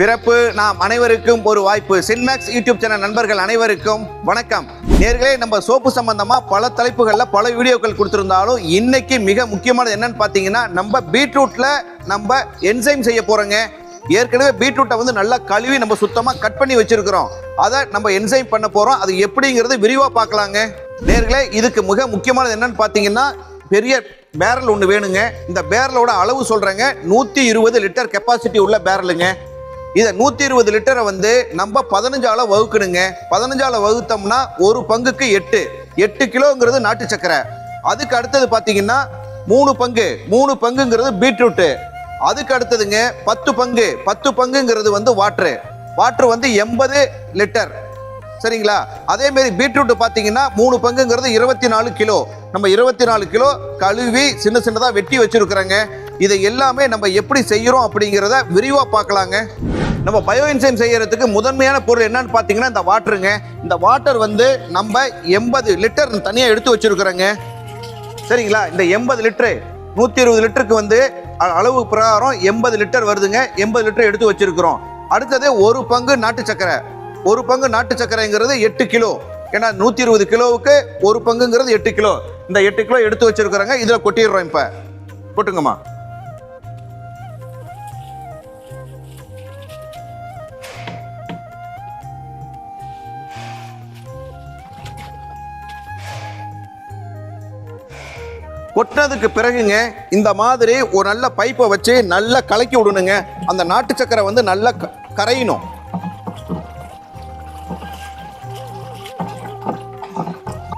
பிறப்பு. நாம் அனைவருக்கும் ஒரு வாய்ப்பு. சின்மேக்ஸ் யூடியூப் சேனல் நண்பர்கள் அனைவருக்கும் வணக்கம். நேர்களே நம்ம சோப்பு சம்பந்தமா பல தலைப்புகளில் பல வீடியோக்கள் கொடுத்துருந்தாலும் இன்னைக்கு மிக முக்கியமானது என்னன்னு பார்த்தீங்கன்னா நம்ம பீட்ரூட்ல நம்ம என்சைம் செய்ய போறோங்க. ஏற்கனவே பீட்ரூட்டை வந்து நல்லா கழுவி நம்ம சுத்தமாக கட் பண்ணி வச்சிருக்கிறோம். அதை நம்ம என்சைம் பண்ண போறோம். அது எப்படிங்கிறது விரிவாக பார்க்கலாங்க நேர்களே இதுக்கு மிக முக்கியமானது என்னன்னு பார்த்தீங்கன்னா பெரிய பேரல் ஒன்று வேணுங்க. இந்த பேரலோட அளவு சொல்கிறேங்க நூற்றி இருபது லிட்டர் கெப்பாசிட்டி உள்ள பேரலுங்க இதை நூற்றி இருபது லிட்டரை வந்து நம்ம பதினஞ்சால வகுக்கணுங்க. பதினஞ்சால வகுத்தோம்னா ஒரு பங்குக்கு எட்டு. எட்டு கிலோங்கிறது நாட்டு சக்கரை. அதுக்கு அடுத்தது பார்த்தீங்கன்னா மூணு பங்கு. மூணு பங்குங்கிறது பீட்ரூட்டு. அதுக்கு அடுத்ததுங்க பத்து பங்கு. பத்து பங்குங்கிறது வந்து வாட்ரு. வாட்ரு வந்து எண்பது லிட்டர். சரிங்களா? அதே மாதிரி பீட்ரூட் பார்த்தீங்கன்னா மூணு பங்குங்கிறது இருபத்தி நாலு கிலோ. நம்ம இருபத்தி நாலு கிலோ கழுவி சின்ன சின்னதாக வெட்டி வச்சிருக்கிறோங்க. இதை எல்லாமே நம்ம எப்படி செய்கிறோம் அப்படிங்கிறத விரிவாக பார்க்கலாங்க நம்ம பயோ என்சைம் செய்யறதுக்கு முதன்மையான பொருள் என்னன்னு பார்த்தீங்கன்னா இந்த வாட்டருங்க இந்த வாட்டர் வந்து நம்ம எண்பது லிட்டர் தனியாக எடுத்து வச்சிருக்கிறோங்க. சரிங்களா? இந்த எண்பது லிட்டரு நூற்றி இருபது லிட்டருக்கு வந்து அ- அளவு பிரகாரம் எண்பது லிட்டர் வருதுங்க. எண்பது லிட்டர் எடுத்து வச்சிருக்கிறோம். அடுத்தது ஒரு பங்கு நாட்டு சக்கரை ஒரு பங்கு நாட்டு சக்கரைங்கிறது எட்டு கிலோ. ஏன்னா நூற்றி இருபது கிலோவுக்கு ஒரு பங்குங்கிறது எட்டு கிலோ. இந்த எட்டு கிலோ எடுத்து வச்சிருக்கிறாங்க. இதில் கொட்டிடுறோம் இப்போ. கொட்டுங்கம்மா. கொட்டினதுக்கு பிறகுங்க இந்த மாதிரி ஒரு நல்ல பைப்பை வச்சு நல்லா கலக்கி விடணுங்க. அந்த நாட்டு சக்கரை வந்து நல்லா க- கரையணும்.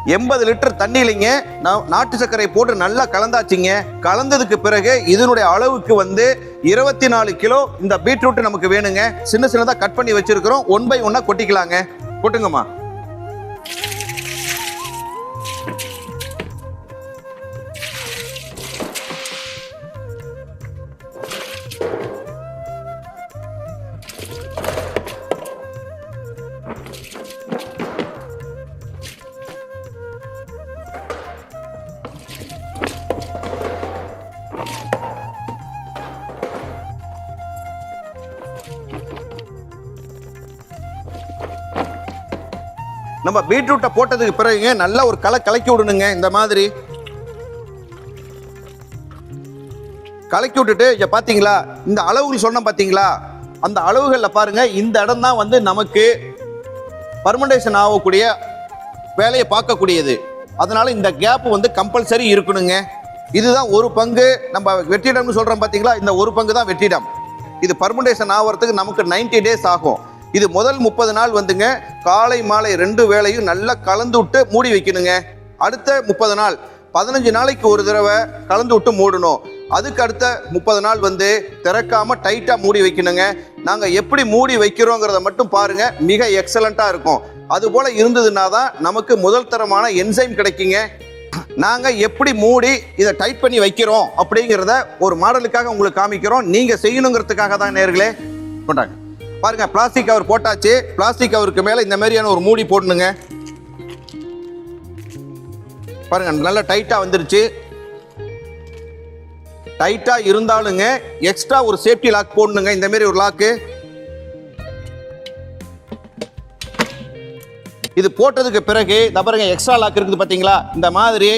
எண்பது லிட்டர் தண்ணியிலைங்க நான் நாட்டு சர்க்கரை போட்டு நல்லா கலந்தாச்சுங்க. கலந்ததுக்கு பிறகு இதனுடைய அளவுக்கு வந்து இருபத்தி நாலு கிலோ இந்த பீட்ரூட் நமக்கு வேணுங்க. சின்ன சின்னதாக கட் பண்ணி வச்சிருக்கிறோம். ஒன் பை ஒன்னா கொட்டிக்கலாங்க. கொட்டுங்கம்மா. நம்ம பீட்ரூட்டை போட்டதுக்கு பிறகுங்க நல்லா ஒரு களை கலக்கி விடணுங்க இந்த மாதிரி. கலக்கி விட்டுட்டு இங்கே பார்த்தீங்களா இந்த அளவுகள் சொன்னோம் பார்த்தீங்களா அந்த அளவுகளில் பாருங்க இந்த இடம் தான் வந்து நமக்கு பர்மண்டேஷன் ஆகக்கூடிய வேலையை பார்க்கக்கூடியது. அதனால இந்த கேப் வந்து கம்பல்சரி இருக்கணுங்க. இதுதான் ஒரு பங்கு நம்ம வெற்றிடம்னு சொல்கிறோம் பார்த்தீங்களா இந்த ஒரு பங்கு தான் வெற்றிடம். இது பர்மண்டேஷன் ஆகிறதுக்கு நமக்கு 90 டேஸ் ஆகும். இது முதல் முப்பது நாள் வந்துங்க. காலை மாலை ரெண்டு வேளையும் நல்லா கலந்து விட்டு மூடி வைக்கணுங்க. அடுத்த முப்பது நாள் பதினஞ்சு நாளைக்கு ஒரு தடவை கலந்து விட்டு மூடணும். அதுக்கு அடுத்த முப்பது நாள் வந்து திறக்காம டைட்டா மூடி வைக்கணுங்க. நாங்க எப்படி மூடி வைக்கிறோங்கிறத மட்டும் பாருங்க. மிக எக்ஸலண்டா இருக்கும். அது போல இருந்ததுன்னா தான் நமக்கு முதல் தரமான என்சைம் கிடைக்குங்க. நாங்க எப்படி மூடி இதை டைட் பண்ணி வைக்கிறோம் அப்படிங்கிறத ஒரு மாடலுக்காக உங்களுக்கு காமிக்கிறோம். நீங்க செய்யணுங்கிறதுக்காக தான் நேர்களே. கொண்டாங்க. பாருங்க பிளாஸ்டிக் கவர் போட்டாச்சு. பிளாஸ்டிக் கவருக்கு மேல இந்த மாதிரியான ஒரு மூடி போடணுங்க. பாருங்க நல்லா டைட்டா வந்துருச்சு. டைட்டா இருந்தாலுங்க எக்ஸ்ட்ரா ஒரு சேஃப்டி லாக் போடணுங்க. இந்த மாதிரி ஒரு லாக்கு இது போட்டதுக்கு பிறகு இந்த பாருங்க எக்ஸ்ட்ரா லாக் இருக்குது பார்த்தீங்களா இந்த மாதிரி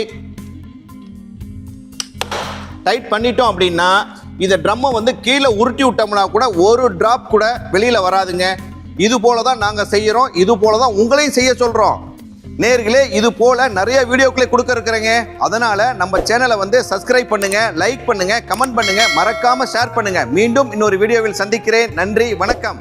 டைட் பண்ணிட்டோம் அப்படின்னா இந்த ட்ரம்மை வந்து கீழே உருட்டி விட்டோம்னா கூட ஒரு ட்ராப் கூட வெளியில் வராதுங்க. இது போல தான் நாங்கள் செய்கிறோம் இது போல தான் உங்களையும் செய்ய சொல்கிறோம் நேர்களே இது போல நிறைய வீடியோக்களை கொடுக்க இருக்கிறேங்க. அதனால நம்ம சேனலை வந்து சப்ஸ்கிரைப் பண்ணுங்க லைக் பண்ணுங்க கமெண்ட் பண்ணுங்க. மறக்காம ஷேர் பண்ணுங்க. மீண்டும் இன்னொரு வீடியோவில் சந்திக்கிறேன். நன்றி வணக்கம்.